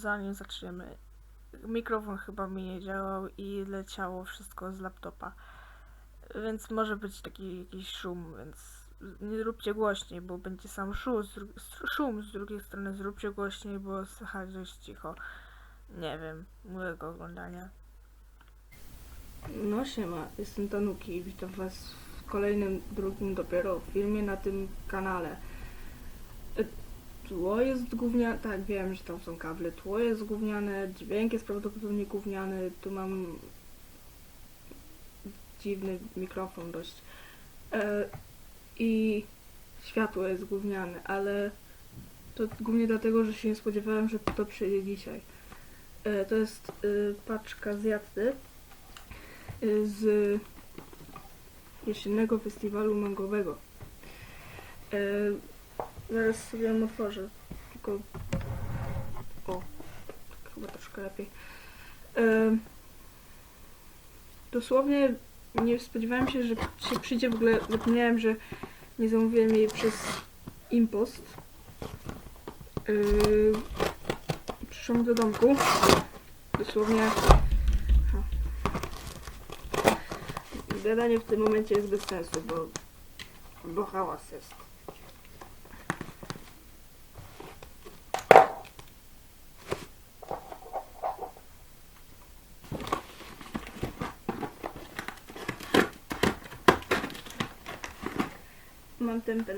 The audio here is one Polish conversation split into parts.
zanim zaczniemy. Mikrofon chyba mi nie działał i leciało wszystko z laptopa. Więc może być taki jakiś szum, więc nie róbcie głośniej, bo będzie sam szum z, szum z drugiej strony. Zróbcie głośniej, bo słychać dość cicho. Nie wiem, miłego oglądania. No siema, jestem Tanuki i witam was w kolejnym, drugim dopiero filmie na tym kanale. Tło jest gówniane, tak wiem, że tam są kable, tło jest gówniane, dźwięk jest prawdopodobnie gówniany, tu mam dziwny mikrofon dość. E, I światło jest gówniane, ale to głównie dlatego, że się nie spodziewałem, że to przyjdzie dzisiaj. E, to jest y, paczka z Jatty y, z jesiennego festiwalu mangowego. E, zaraz sobie ją otworzę, tylko o, tak chyba troszkę lepiej. Dosłownie nie spodziewałem się, że się przyjdzie, w ogóle zapomniałem, że nie zamówiłem jej przez Impost. Yy, przyszłam do domku. Dosłownie. Gadanie w tym momencie jest bez sensu, bo, bo hałas jest. Mam tępe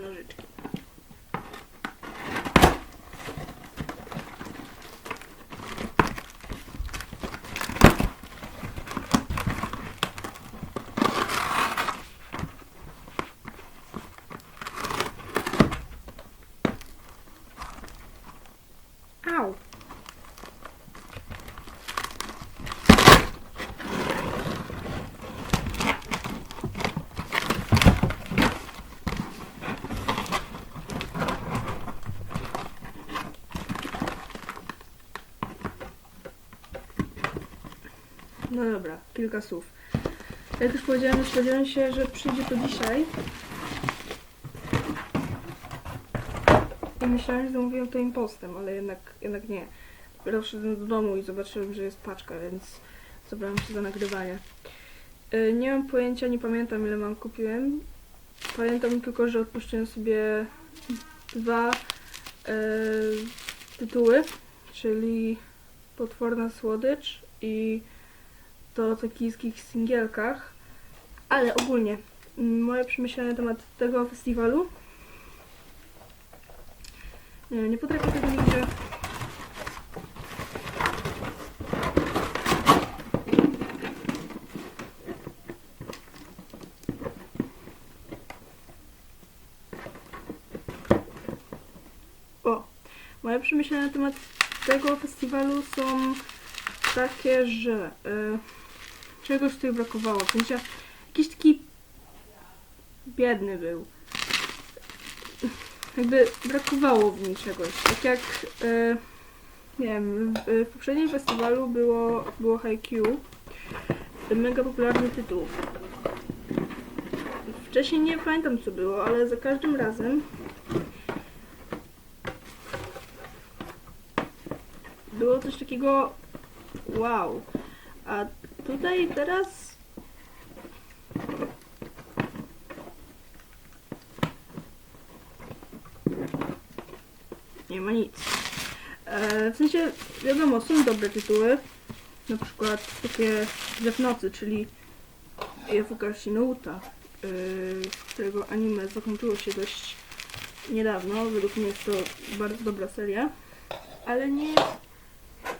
No dobra, kilka słów. Jak już powiedziałem, spodziewałem się, że przyjdzie to dzisiaj. I myślałem, że zamówiłem to impostem, ale jednak, jednak nie. Dopiero wszedłem do domu i zobaczyłem, że jest paczka, więc zabrałem się za nagrywanie. Y, Nie mam pojęcia, nie pamiętam ile mam kupiłem. Pamiętam tylko, że odpuszczyłem sobie dwa y, tytuły, czyli Potworna Słodycz i to o tokijskich singielkach. Ale ogólnie, mm, moje przemyślenia na temat tego festiwalu nie nie potrafię tego nigdzie. O, moje przemyślenia na temat tego festiwalu są takie, że y, czegoś tutaj brakowało. W sensie jakiś taki biedny był jakby brakowało w nim czegoś. Tak jak, e, nie wiem, w, w poprzednim festiwalu było, było Haikyuu, mega popularny tytuł. Wcześniej nie pamiętam co było, ale za każdym razem było coś takiego wow. A tutaj teraz nie ma nic. E, w sensie, wiadomo, są dobre tytuły. Na przykład takie Zew Nocy, czyli Yafuka Shinouta, yy, którego anime zakończyło się dość niedawno. Według mnie jest to bardzo dobra seria, ale nie jest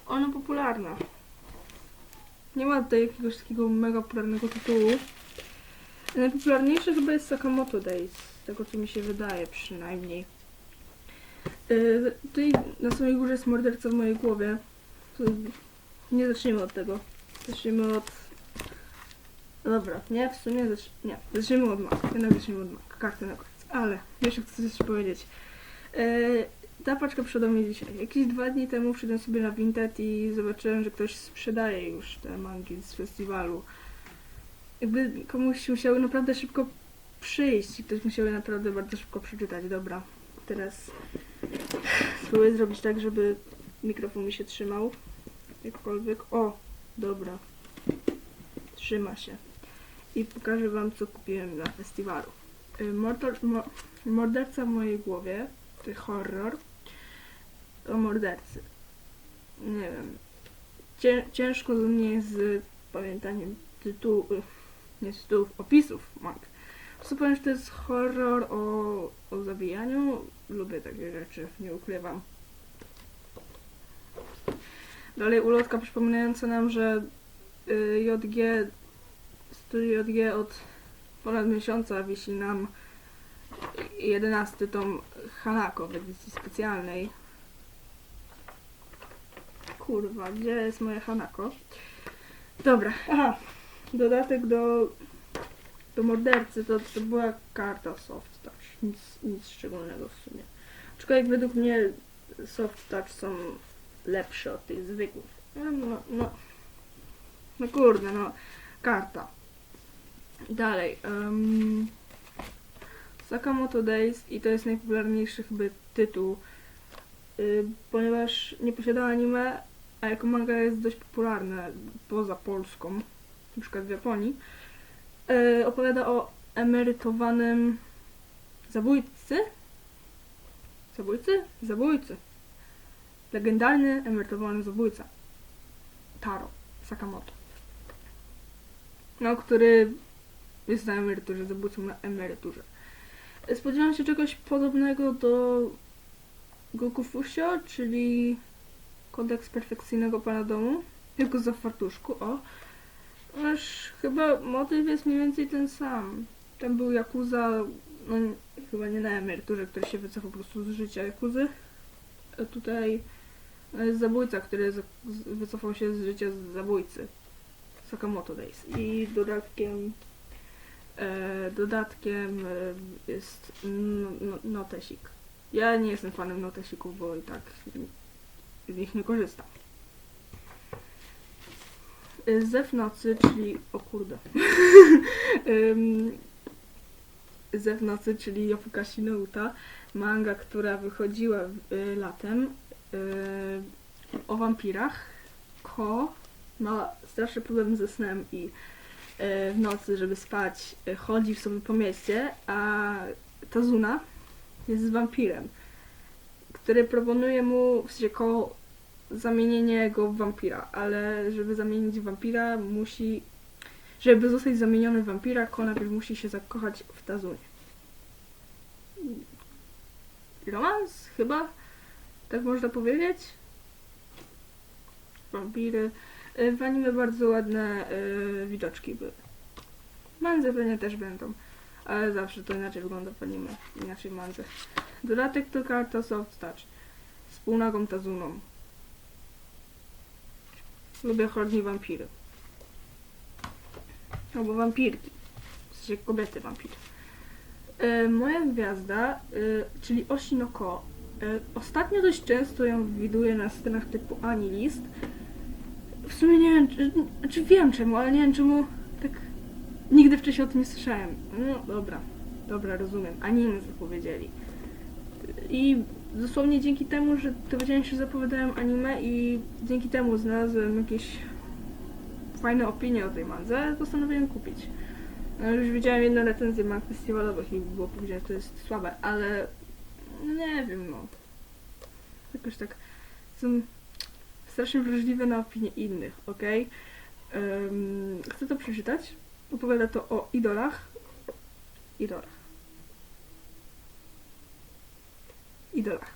ona popularna. Nie ma tutaj jakiegoś takiego mega popularnego tytułu. Najpopularniejszy chyba jest Sakamoto Days, z tego co mi się wydaje przynajmniej. Yy, tutaj na samej górze jest morderca w mojej głowie. Nie zaczniemy od tego. Zaczniemy od... Dobra, nie, w sumie zacz... nie. Zaczniemy od Mac. Jednak zaczniemy od Mac. Karty na koniec. Ale, jeszcze chcę coś powiedzieć. Yy, ta paczka przyszła mnie dzisiaj. Jakieś dwa dni temu przyszedłem sobie na Vinted i zobaczyłem, że ktoś sprzedaje już te mangi z festiwalu. Jakby komuś musiały naprawdę szybko przyjść i ktoś musiał je naprawdę bardzo szybko przeczytać. Dobra, teraz spróbuję zrobić tak, żeby mikrofon mi się trzymał. Jakkolwiek. O, dobra. Trzyma się. I pokażę wam, co kupiłem na festiwalu. Y, mo, morderca w mojej głowie, horror, to mordercy. Nie wiem. Cię, ciężko mnie jest z pamiętaniem tytułu, y, nie tytułów, opisów prostu powiem, że to jest horror o, o zabijaniu. Lubię takie rzeczy, nie ukrywam. Dalej ulotka przypominająca nam, że y, JG, studio JG od ponad miesiąca wisi nam 11 tom Hanako w edycji specjalnej. Kurwa, gdzie jest moje Hanako? Dobra, aha. Dodatek do, do mordercy to, to była karta soft touch. Nic, nic szczególnego w sumie. Aczkolwiek według mnie soft touch są lepsze od tych zwykłych. No, no, no, no kurde, no. Karta. Dalej. Um, Sakamoto Days i to jest najpopularniejszy chyba tytuł, y, ponieważ nie posiada anime, a jako manga jest dość popularna poza Polską, na przykład w Japonii. Y, opowiada o emerytowanym zabójcy. Zabójcy? Zabójcy. Legendarny emerytowany zabójca. Taro Sakamoto. No, który jest na emeryturze, zabójcą na emeryturze. Spodziewam się czegoś podobnego do Goku Fusio, czyli kodeks perfekcyjnego pana domu, tylko za fartuszku, o. Aż chyba motyw jest mniej więcej ten sam. Tam był Yakuza, no chyba nie na emeryturze, który się wycofał po prostu z życia Yakuzy. A tutaj jest zabójca, który wycofał się z życia z zabójcy. Sakamoto Days. I dodatkiem e, dodatkiem e, jest no, no, notesik. Ja nie jestem fanem notesików, bo i tak z nich nie korzystam. E, Zew nocy, czyli... o kurde. Zew nocy, czyli Yofukashi no Uta, manga, która wychodziła e, latem e, o wampirach. Ko ma straszny problem ze snem i w nocy, żeby spać, chodzi sobie po mieście, a Tazuna jest wampirem, który proponuje mu, w sensie Ko, zamienienie go w wampira, ale żeby zamienić wampira musi, żeby zostać zamieniony w wampira, Ko musi się zakochać w Tazunie. Romans? Chyba? Tak można powiedzieć? Wampiry. Y, W anime bardzo ładne y, widoczki były. Mandze pewnie też będą, ale zawsze to inaczej wygląda w anime, inaczej w mandze. Dodatek to karta Soft Touch z półnagą tazuną. Lubię horni wampiry. Albo wampirki. W sensie kobiety wampiry. Y, moja gwiazda, y, czyli Oshinoko. Y, ostatnio dość często ją widuję na scenach typu Anilist. W sumie nie wiem, czy, czy wiem czemu, ale nie wiem czemu tak nigdy wcześniej o tym nie słyszałem. No dobra, dobra, rozumiem. Anime zapowiedzieli. I dosłownie dzięki temu, że dowiedziałem się, że zapowiadają anime i dzięki temu znalazłem jakieś fajne opinie o tej mandze, postanowiłem kupić. No, już widziałem jedną recenzję mang festiwalowych i było powiedziane, że to jest słabe, ale nie wiem, no. Jakoś tak są strasznie wrażliwe na opinie innych, ok? Ym, chcę to przeczytać. Opowiada to o idolach. Idolach. Idolach.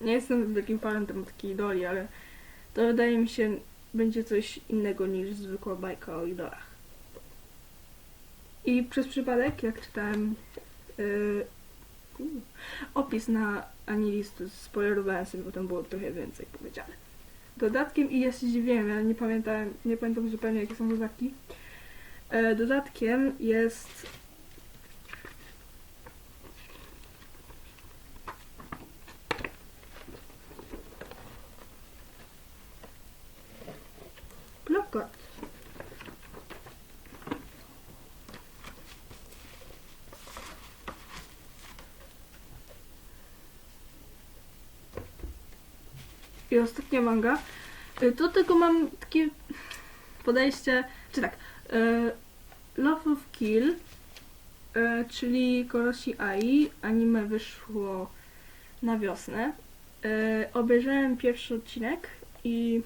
Nie jestem wielkim fanem tematyki idoli, ale to wydaje mi się będzie coś innego niż zwykła bajka o idolach. I przez przypadek, jak czytałem yy, opis na Anilistu, spoilerowałem sobie, bo tam było trochę więcej powiedziane. Dodatkiem, i ja się zdziwiłem, ja nie pamiętałem, nie pamiętam zupełnie jakie są dodatki. E, dodatkiem jest plakat. I ostatnia manga. Y, Do tego mam takie podejście, czy tak, y, Love of Kill, y, czyli Koroshi Ai, anime wyszło na wiosnę. Obejrzałem pierwszy odcinek i,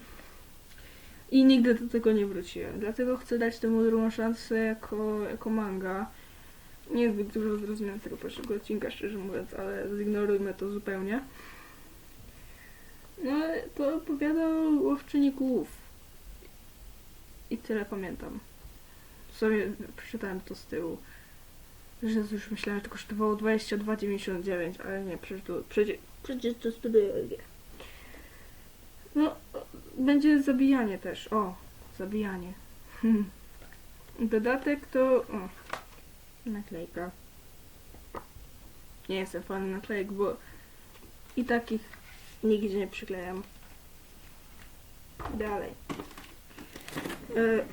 i nigdy do tego nie wróciłem. Dlatego chcę dać temu drugą szansę jako, jako manga. Niezbyt dużo zrozumiałem tego pierwszego odcinka, szczerze mówiąc, ale zignorujmy to zupełnie. No, to opowiada o łowczyni głów. I tyle pamiętam. Sobie przeczytałem to z tyłu. Że już myślałem, że to kosztowało 22,99, ale nie, przecież to, przecież, przecież to studiuje LG. No, będzie zabijanie też. O, zabijanie. Hmm. Dodatek to... O, naklejka. Nie jestem fanem naklejek, bo i takich nigdzie nie przyklejam. Dalej. E,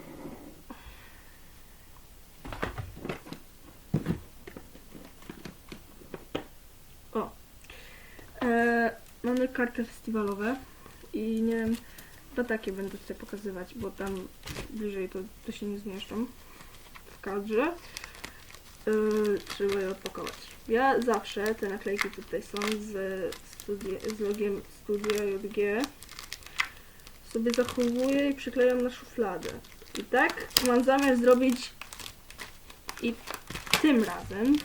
o. E, mamy karty festiwalowe i nie wiem, to takie będę tutaj pokazywać, bo tam bliżej to, to się nie zmieszczą w kadrze. Yy, trzeba je odpakować. Ja zawsze te naklejki tutaj są z, studie, z logiem Studia JG sobie zachowuję i przyklejam na szufladę. I tak mam zamiar zrobić i tym razem.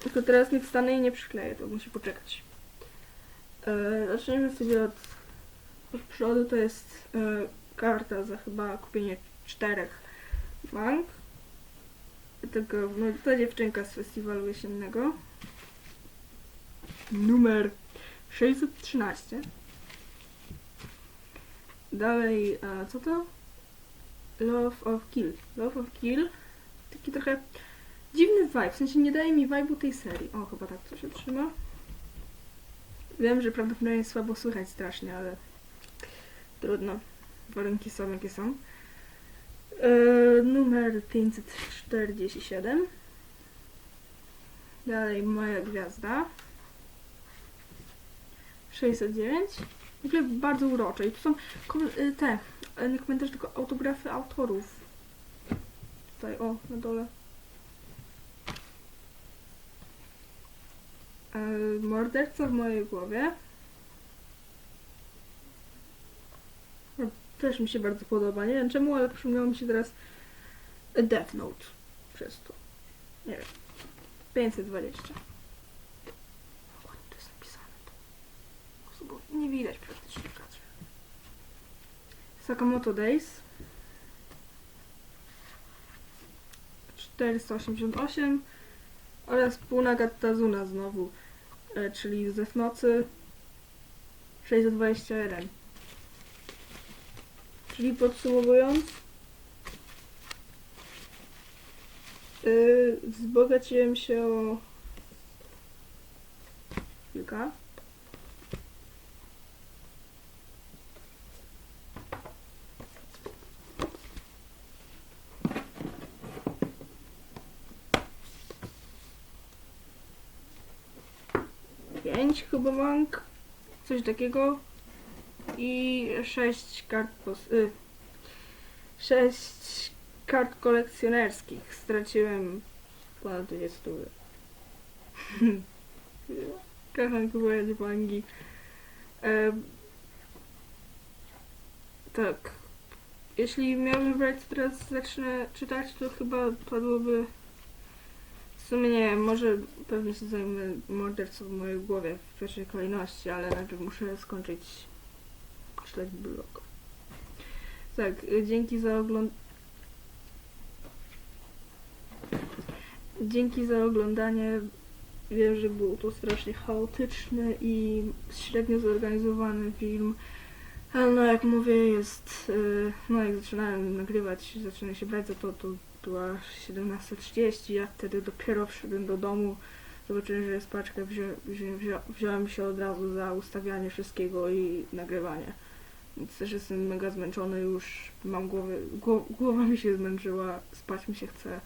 Tylko teraz nie wstanę i nie przykleję, to musi poczekać. Yy, zaczniemy sobie od, od przodu, to jest yy, karta za chyba kupienie czterech mang tego, no ta dziewczynka z festiwalu jesiennego. Numer 613. Dalej, a co to? Love of Kill. Love of Kill. Taki trochę dziwny vibe, w sensie nie daje mi vibe'u tej serii. O, chyba tak to się trzyma. Wiem, że prawdopodobnie słabo słychać strasznie, ale trudno. Warunki są jakie są. E, numer 547. Dalej moja gwiazda. 609. W ogóle bardzo urocze. I tu są y, te, e, nie komentarze, tylko autografy autorów. Tutaj, o, na dole. E, morderca w mojej głowie. No, Też mi się bardzo podoba. Nie wiem czemu, ale przypomniało mi się teraz Death Note przez to. Nie wiem. 520. Ładnie to jest napisane. To. Nie widać praktycznie w kadrze. Sakamoto Days. 488 oraz Punagattazuna znowu, e, czyli ze nocy 621. Czyli podsumowując, yy, wzbogaciłem się o kilka. Pięć chyba mang, coś takiego i sześć kart pos- y, sześć kart kolekcjonerskich. Straciłem ponad 20 stówy. Kocham kupować mangi. Em, tak. Jeśli miałbym brać, teraz zacznę czytać, to chyba padłoby w sumie nie wiem, może pewnie się zajmę mordercą w mojej głowie w pierwszej kolejności, ale najpierw muszę skończyć czytać blog. Tak, y, dzięki za oglądanie. Dzięki za oglądanie. Wiem, że był to strasznie chaotyczny i średnio zorganizowany film. Ale no jak mówię, jest. y, No jak zaczynałem nagrywać, zaczynałem się brać za to, to była 17.30. Ja wtedy dopiero wszedłem do domu. Zobaczyłem, że jest paczka, wzią, wzią, wzią, wziąłem się od razu za ustawianie wszystkiego i nagrywanie. Więc też jestem mega zmęczony już, mam głowę, gło, głowa mi się zmęczyła, spać mi się chce.